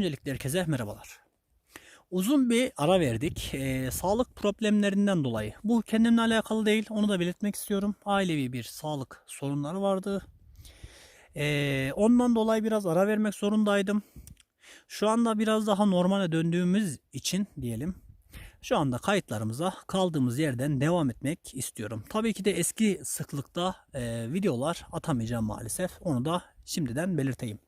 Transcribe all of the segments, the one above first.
Öncelikle herkese merhabalar. Uzun bir ara verdik. Ee, sağlık problemlerinden dolayı. Bu kendimle alakalı değil onu da belirtmek istiyorum. Ailevi bir sağlık sorunları vardı. Ee, ondan dolayı biraz ara vermek zorundaydım. Şu anda biraz daha normale döndüğümüz için diyelim. Şu anda kayıtlarımıza kaldığımız yerden devam etmek istiyorum. Tabii ki de eski sıklıkta e, videolar atamayacağım maalesef. Onu da şimdiden belirteyim.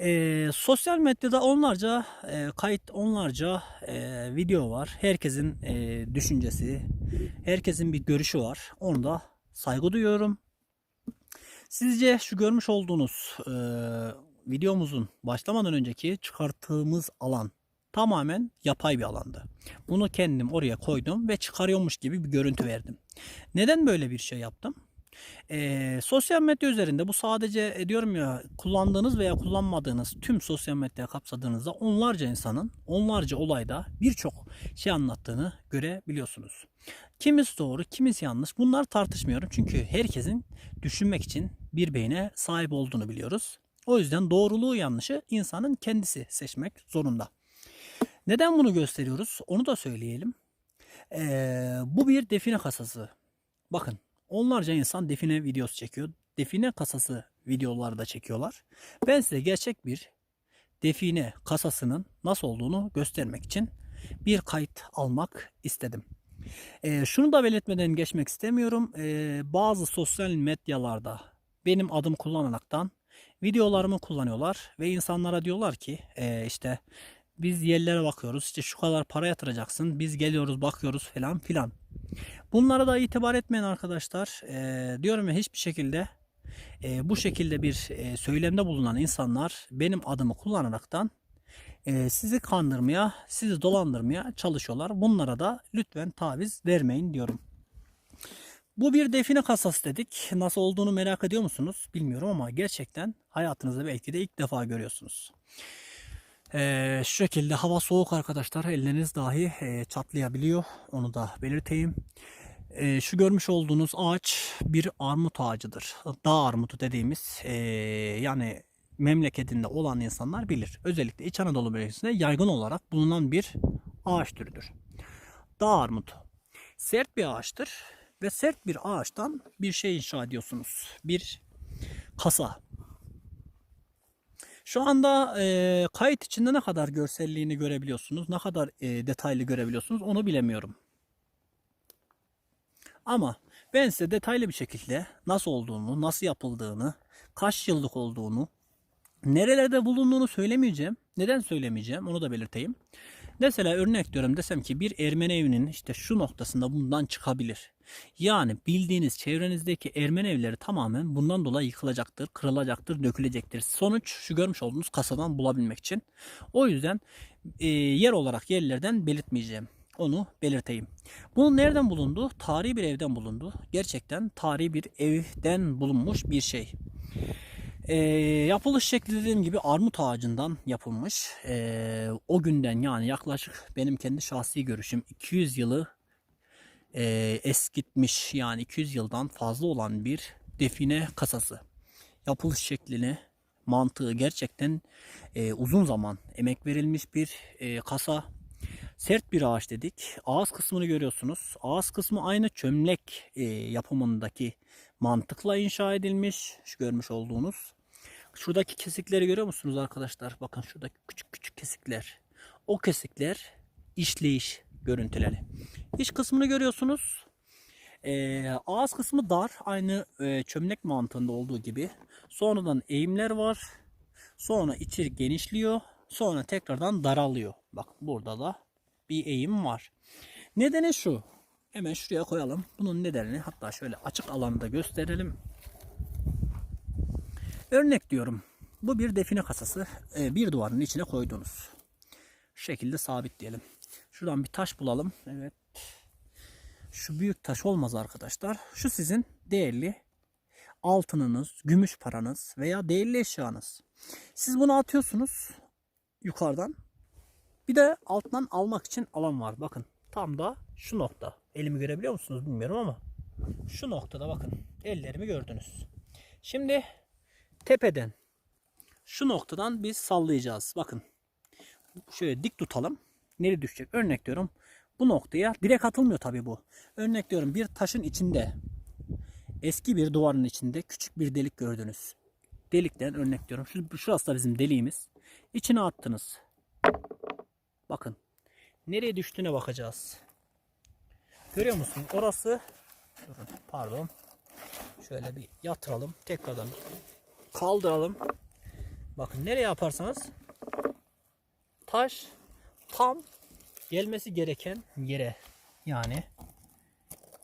E, sosyal medyada onlarca e, kayıt, onlarca e, video var. Herkesin e, düşüncesi, herkesin bir görüşü var. Onu da saygı duyuyorum. Sizce şu görmüş olduğunuz e, videomuzun başlamadan önceki çıkarttığımız alan tamamen yapay bir alandı. Bunu kendim oraya koydum ve çıkarıyormuş gibi bir görüntü verdim. Neden böyle bir şey yaptım? Ee, sosyal medya üzerinde bu sadece e, diyorum ya kullandığınız veya kullanmadığınız tüm sosyal medya kapsadığınızda onlarca insanın onlarca olayda birçok şey anlattığını görebiliyorsunuz. Kimisi doğru, kimisi yanlış. Bunlar tartışmıyorum çünkü herkesin düşünmek için bir beyne sahip olduğunu biliyoruz. O yüzden doğruluğu yanlışı insanın kendisi seçmek zorunda. Neden bunu gösteriyoruz? Onu da söyleyelim. Ee, bu bir define kasası. Bakın onlarca insan define videosu çekiyor. Define kasası videoları da çekiyorlar. Ben size gerçek bir define kasasının nasıl olduğunu göstermek için bir kayıt almak istedim. Ee, şunu da belirtmeden geçmek istemiyorum. Ee, bazı sosyal medyalarda benim adım kullanaraktan videolarımı kullanıyorlar ve insanlara diyorlar ki e, işte biz yerlere bakıyoruz. İşte şu kadar para yatıracaksın. Biz geliyoruz bakıyoruz falan filan. Bunlara da itibar etmeyin arkadaşlar. Ee, diyorum ya hiçbir şekilde e, bu şekilde bir e, söylemde bulunan insanlar benim adımı kullanaraktan e, sizi kandırmaya, sizi dolandırmaya çalışıyorlar. Bunlara da lütfen taviz vermeyin diyorum. Bu bir define kasası dedik. Nasıl olduğunu merak ediyor musunuz? Bilmiyorum ama gerçekten hayatınızda belki de ilk defa görüyorsunuz. Ee, şu şekilde hava soğuk arkadaşlar. Elleriniz dahi e, çatlayabiliyor. Onu da belirteyim. Ee, şu görmüş olduğunuz ağaç bir armut ağacıdır. Dağ armutu dediğimiz e, yani memleketinde olan insanlar bilir. Özellikle İç Anadolu bölgesinde yaygın olarak bulunan bir ağaç türüdür. Dağ armutu. Sert bir ağaçtır ve sert bir ağaçtan bir şey inşa ediyorsunuz. Bir kasa, şu anda e, kayıt içinde ne kadar görselliğini görebiliyorsunuz, ne kadar e, detaylı görebiliyorsunuz onu bilemiyorum. Ama ben size detaylı bir şekilde nasıl olduğunu, nasıl yapıldığını, kaç yıllık olduğunu, nerelerde bulunduğunu söylemeyeceğim. Neden söylemeyeceğim onu da belirteyim. Mesela örnek diyorum desem ki bir Ermeni evinin işte şu noktasında bundan çıkabilir. Yani bildiğiniz çevrenizdeki Ermeni evleri tamamen bundan dolayı yıkılacaktır, kırılacaktır, dökülecektir. Sonuç şu görmüş olduğunuz kasadan bulabilmek için. O yüzden e, yer olarak yerlerden belirtmeyeceğim. Onu belirteyim. Bunun nereden bulundu? Tarihi bir evden bulundu. Gerçekten tarihi bir evden bulunmuş bir şey. E, yapılış şekli dediğim gibi armut ağacından yapılmış. E, o günden yani yaklaşık benim kendi şahsi görüşüm 200 yılı e, eskitmiş yani 200 yıldan fazla olan bir define kasası. Yapılış şeklini, mantığı gerçekten e, uzun zaman emek verilmiş bir e, kasa. Sert bir ağaç dedik. Ağız kısmını görüyorsunuz. Ağız kısmı aynı çömlek e, yapımındaki mantıkla inşa edilmiş. Şu görmüş olduğunuz. Şuradaki kesikleri görüyor musunuz arkadaşlar? Bakın şuradaki küçük küçük kesikler. O kesikler işleyiş görüntüleri. İç kısmını görüyorsunuz. Ee, ağız kısmı dar. Aynı e, çömlek mantığında olduğu gibi. Sonradan eğimler var. Sonra içi genişliyor. Sonra tekrardan daralıyor. Bak burada da bir eğim var. Nedeni şu. Hemen şuraya koyalım. Bunun nedenini hatta şöyle açık alanda gösterelim. Örnek diyorum. Bu bir define kasası. Ee, bir duvarın içine koydunuz. Şu şekilde sabitleyelim. Şuradan bir taş bulalım. Evet. Şu büyük taş olmaz arkadaşlar. Şu sizin değerli altınınız, gümüş paranız veya değerli eşyanız. Siz bunu atıyorsunuz yukarıdan. Bir de alttan almak için alan var. Bakın tam da şu nokta. Elimi görebiliyor musunuz bilmiyorum ama şu noktada bakın ellerimi gördünüz. Şimdi tepeden şu noktadan biz sallayacağız. Bakın. Şöyle dik tutalım. Nereye düşecek? Örnek diyorum. Bu noktaya direkt atılmıyor tabii bu. Örnek diyorum bir taşın içinde eski bir duvarın içinde küçük bir delik gördünüz. Delikten örnek diyorum. Şu, şurası da bizim deliğimiz. İçine attınız. Bakın. Nereye düştüğüne bakacağız. Görüyor musun? Orası Durun, pardon. Şöyle bir yatıralım. Tekrardan kaldıralım. Bakın nereye yaparsanız taş tam gelmesi gereken yere yani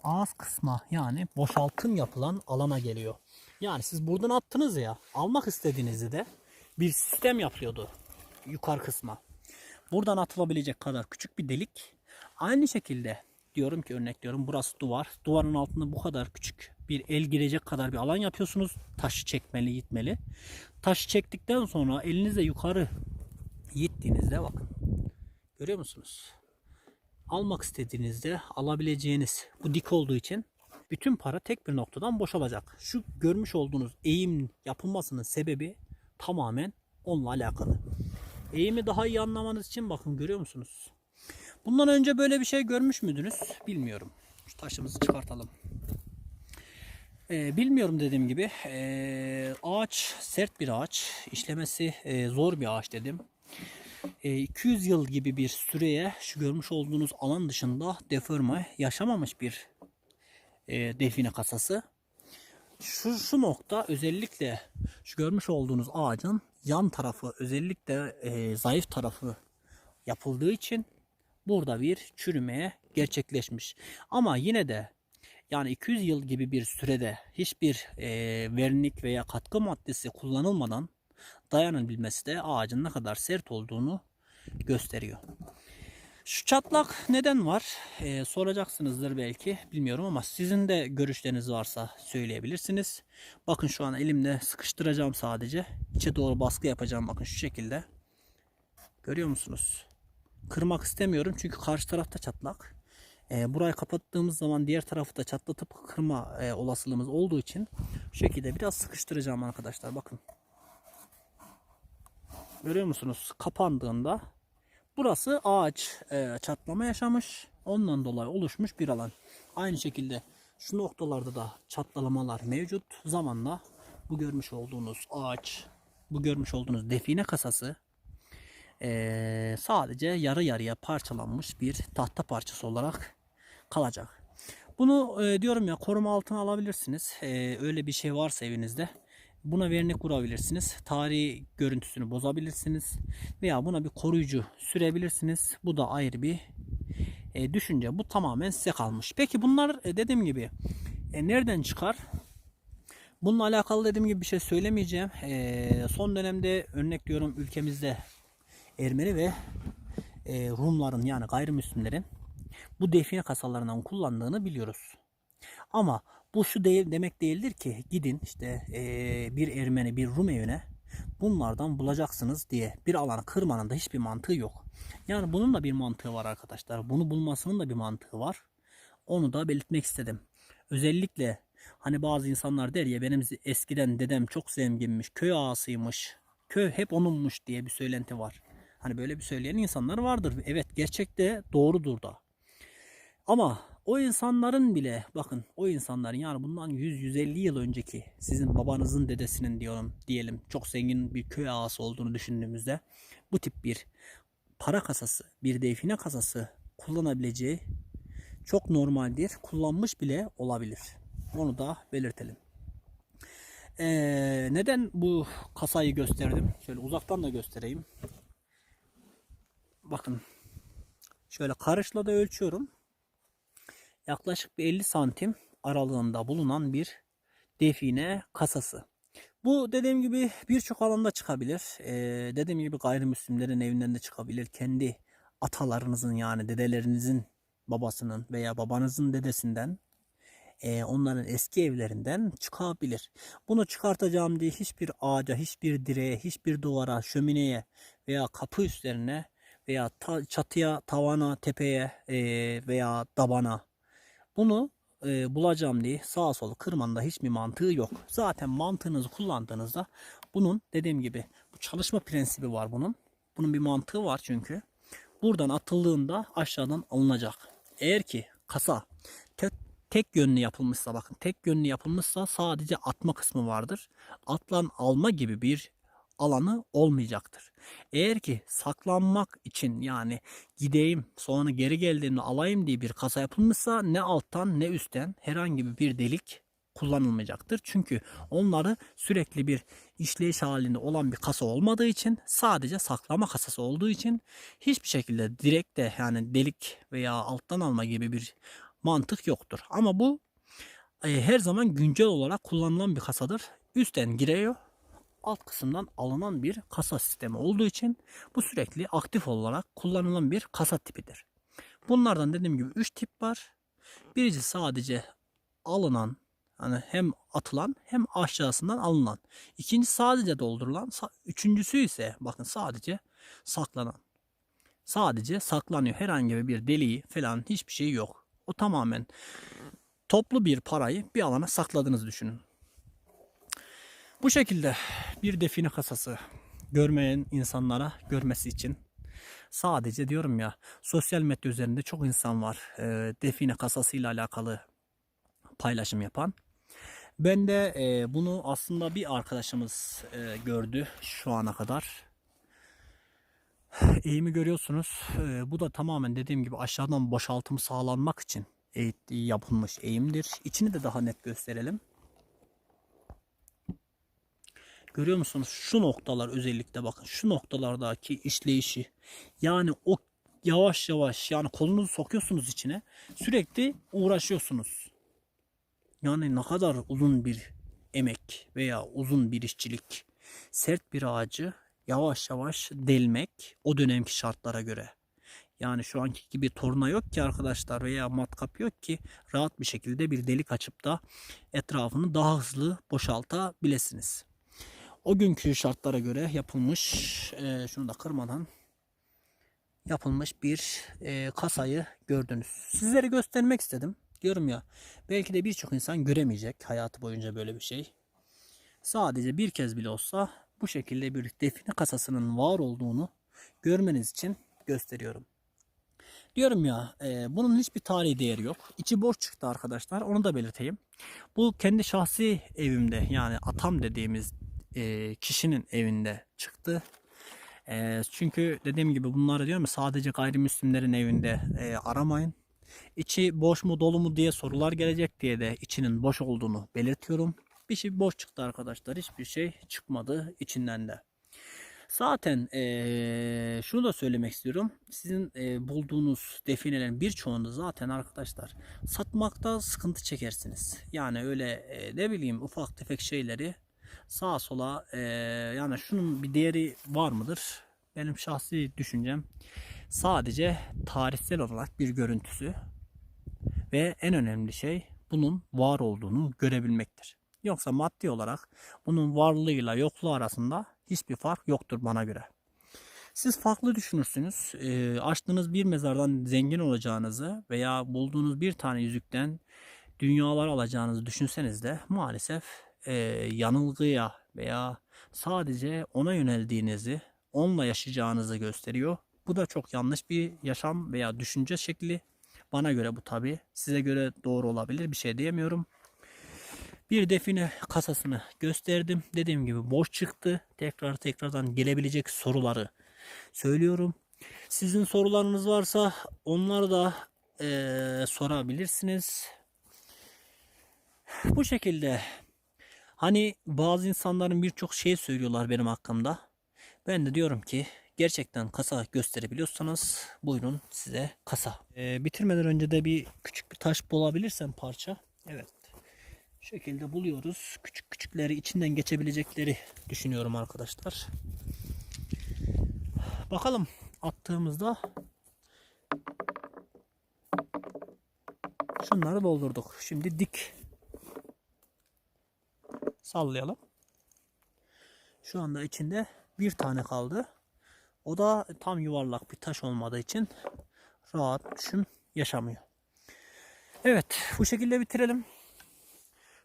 ağız kısma yani boşaltım yapılan alana geliyor. Yani siz buradan attınız ya almak istediğinizde de bir sistem yapıyordu yukarı kısma. Buradan atılabilecek kadar küçük bir delik. Aynı şekilde diyorum ki örnek diyorum burası duvar. Duvarın altında bu kadar küçük bir el girecek kadar bir alan yapıyorsunuz. Taşı çekmeli, gitmeli. Taşı çektikten sonra elinizle yukarı gittiğinizde bakın. Görüyor musunuz? Almak istediğinizde alabileceğiniz bu dik olduğu için bütün para tek bir noktadan boşalacak. Şu görmüş olduğunuz eğim yapılmasının sebebi tamamen onunla alakalı. Eğimi daha iyi anlamanız için bakın görüyor musunuz? Bundan önce böyle bir şey görmüş müydünüz? Bilmiyorum. Şu taşımızı çıkartalım. Ee, bilmiyorum dediğim gibi. Ee, ağaç sert bir ağaç. İşlemesi e, zor bir ağaç dedim. E, 200 yıl gibi bir süreye şu görmüş olduğunuz alan dışında deforme yaşamamış bir e, define kasası. Şu, şu nokta özellikle şu görmüş olduğunuz ağacın yan tarafı özellikle e, zayıf tarafı yapıldığı için burada bir çürümeye gerçekleşmiş. Ama yine de yani 200 yıl gibi bir sürede hiçbir e, vernik veya katkı maddesi kullanılmadan dayanabilmesi de ağacın ne kadar sert olduğunu gösteriyor. Şu çatlak neden var? Ee, soracaksınızdır belki bilmiyorum ama sizin de görüşleriniz varsa söyleyebilirsiniz. Bakın şu an elimde sıkıştıracağım sadece. İçe doğru baskı yapacağım bakın şu şekilde. Görüyor musunuz? Kırmak istemiyorum çünkü karşı tarafta çatlak. Ee, burayı kapattığımız zaman diğer tarafı da çatlatıp kırma e, olasılığımız olduğu için şu şekilde biraz sıkıştıracağım arkadaşlar. Bakın. Görüyor musunuz? Kapandığında burası ağaç e, çatlama yaşamış. Ondan dolayı oluşmuş bir alan. Aynı şekilde şu noktalarda da çatlamalar mevcut. Zamanla bu görmüş olduğunuz ağaç, bu görmüş olduğunuz define kasası e, sadece yarı yarıya parçalanmış bir tahta parçası olarak kalacak. Bunu e, diyorum ya koruma altına alabilirsiniz. E, öyle bir şey varsa evinizde Buna vernik vurabilirsiniz. Tarihi görüntüsünü bozabilirsiniz. Veya buna bir koruyucu sürebilirsiniz. Bu da ayrı bir e, düşünce. Bu tamamen size kalmış. Peki bunlar e, dediğim gibi e, nereden çıkar? Bununla alakalı dediğim gibi bir şey söylemeyeceğim. E, son dönemde örnek diyorum ülkemizde Ermeni ve e, Rumların yani gayrimüslimlerin bu define kasalarından kullandığını biliyoruz. Ama bu şu değil demek değildir ki gidin işte ee, bir Ermeni bir Rum evine bunlardan bulacaksınız diye bir alanı kırmanın da hiçbir mantığı yok. Yani bunun da bir mantığı var arkadaşlar. Bunu bulmasının da bir mantığı var. Onu da belirtmek istedim. Özellikle hani bazı insanlar der ya benim eskiden dedem çok zenginmiş, köy ağasıymış, köy hep onunmuş diye bir söylenti var. Hani böyle bir söyleyen insanlar vardır. Evet gerçekte doğrudur da. Ama o insanların bile bakın o insanların yani bundan 100-150 yıl önceki sizin babanızın dedesinin diyorum diyelim çok zengin bir köy ağası olduğunu düşündüğümüzde bu tip bir para kasası bir define kasası kullanabileceği çok normaldir. Kullanmış bile olabilir. Onu da belirtelim. Ee, neden bu kasayı gösterdim? Şöyle uzaktan da göstereyim. Bakın şöyle karışla da ölçüyorum yaklaşık bir 50 santim aralığında bulunan bir define kasası. Bu dediğim gibi birçok alanda çıkabilir. Ee, dediğim gibi gayrimüslimlerin evinden de çıkabilir. Kendi atalarınızın yani dedelerinizin babasının veya babanızın dedesinden e, onların eski evlerinden çıkabilir. Bunu çıkartacağım diye hiçbir ağaca, hiçbir direğe, hiçbir duvara, şömineye veya kapı üstlerine veya ta, çatıya, tavana, tepeye e, veya tabana bunu e, bulacağım diye sağa sola kırmanın da hiçbir mantığı yok. Zaten mantığınızı kullandığınızda bunun dediğim gibi Bu çalışma prensibi var bunun. Bunun bir mantığı var çünkü. Buradan atıldığında aşağıdan alınacak. Eğer ki kasa tek, tek yönlü yapılmışsa bakın tek yönlü yapılmışsa sadece atma kısmı vardır. Atlan alma gibi bir alanı olmayacaktır. Eğer ki saklanmak için yani gideyim sonra geri geldiğimde alayım diye bir kasa yapılmışsa ne alttan ne üstten herhangi bir delik kullanılmayacaktır. Çünkü onları sürekli bir işleyiş halinde olan bir kasa olmadığı için sadece saklama kasası olduğu için hiçbir şekilde direkt de yani delik veya alttan alma gibi bir mantık yoktur. Ama bu e, her zaman güncel olarak kullanılan bir kasadır. Üstten giriyor alt kısımdan alınan bir kasa sistemi olduğu için bu sürekli aktif olarak kullanılan bir kasa tipidir. Bunlardan dediğim gibi 3 tip var. Birincisi sadece alınan hani hem atılan hem aşağısından alınan. İkinci sadece doldurulan. Üçüncüsü ise bakın sadece saklanan. Sadece saklanıyor. Herhangi bir deliği falan hiçbir şey yok. O tamamen toplu bir parayı bir alana sakladığınızı düşünün. Bu şekilde bir define kasası görmeyen insanlara görmesi için sadece diyorum ya sosyal medya üzerinde çok insan var e, define kasasıyla alakalı paylaşım yapan. Ben de e, bunu aslında bir arkadaşımız e, gördü şu ana kadar. Eğimi görüyorsunuz. E, bu da tamamen dediğim gibi aşağıdan boşaltımı sağlanmak için yapılmış eğimdir. İçini de daha net gösterelim. Görüyor musunuz? Şu noktalar özellikle bakın. Şu noktalardaki işleyişi. Yani o yavaş yavaş yani kolunuzu sokuyorsunuz içine. Sürekli uğraşıyorsunuz. Yani ne kadar uzun bir emek veya uzun bir işçilik. Sert bir ağacı yavaş yavaş delmek o dönemki şartlara göre. Yani şu anki gibi torna yok ki arkadaşlar veya matkap yok ki rahat bir şekilde bir delik açıp da etrafını daha hızlı boşaltabilirsiniz. O günkü şartlara göre yapılmış, e, şunu da kırmadan yapılmış bir e, kasayı gördünüz. Sizlere göstermek istedim. Diyorum ya belki de birçok insan göremeyecek hayatı boyunca böyle bir şey. Sadece bir kez bile olsa bu şekilde bir define kasasının var olduğunu görmeniz için gösteriyorum. Diyorum ya e, bunun hiçbir tarihi değeri yok. İçi boş çıktı arkadaşlar onu da belirteyim. Bu kendi şahsi evimde yani atam dediğimiz e, kişinin evinde çıktı. E, çünkü dediğim gibi bunları diyorum sadece gayrimüslimlerin evinde e, aramayın. İçi boş mu dolu mu diye sorular gelecek diye de içinin boş olduğunu belirtiyorum. Bir şey boş çıktı arkadaşlar. Hiçbir şey çıkmadı içinden de. Zaten eee, şunu da söylemek istiyorum. Sizin eee, bulduğunuz definelerin birçoğunda zaten arkadaşlar satmakta sıkıntı çekersiniz. Yani öyle eee, ne bileyim ufak tefek şeyleri sağa sola eee, yani şunun bir değeri var mıdır? Benim şahsi düşüncem sadece tarihsel olarak bir görüntüsü ve en önemli şey bunun var olduğunu görebilmektir. Yoksa maddi olarak bunun varlığıyla yokluğu arasında hiçbir fark yoktur bana göre. Siz farklı düşünürsünüz. E, açtığınız bir mezardan zengin olacağınızı veya bulduğunuz bir tane yüzükten dünyalar alacağınızı düşünseniz de maalesef e, yanılgıya veya sadece ona yöneldiğinizi, onunla yaşayacağınızı gösteriyor. Bu da çok yanlış bir yaşam veya düşünce şekli. Bana göre bu tabi. Size göre doğru olabilir. Bir şey diyemiyorum. Bir define kasasını gösterdim. Dediğim gibi boş çıktı. Tekrar tekrardan gelebilecek soruları söylüyorum. Sizin sorularınız varsa onları da eee, sorabilirsiniz. Bu şekilde hani bazı insanların birçok şey söylüyorlar benim hakkımda. Ben de diyorum ki gerçekten kasa gösterebiliyorsanız buyurun size kasa. Eee, bitirmeden önce de bir küçük bir taş bulabilirsem parça. Evet. Şu şekilde buluyoruz. Küçük küçükleri içinden geçebilecekleri düşünüyorum arkadaşlar. Bakalım attığımızda şunları doldurduk. Şimdi dik sallayalım. Şu anda içinde bir tane kaldı. O da tam yuvarlak bir taş olmadığı için rahat düşüm yaşamıyor. Evet bu şekilde bitirelim.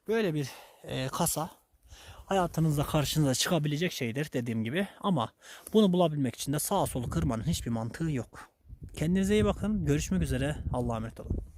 Böyle bir e, kasa. hayatınızda karşınıza çıkabilecek şeydir dediğim gibi. Ama bunu bulabilmek için de sağa solu kırmanın hiçbir mantığı yok. Kendinize iyi bakın. Görüşmek üzere. Allah'a emanet olun.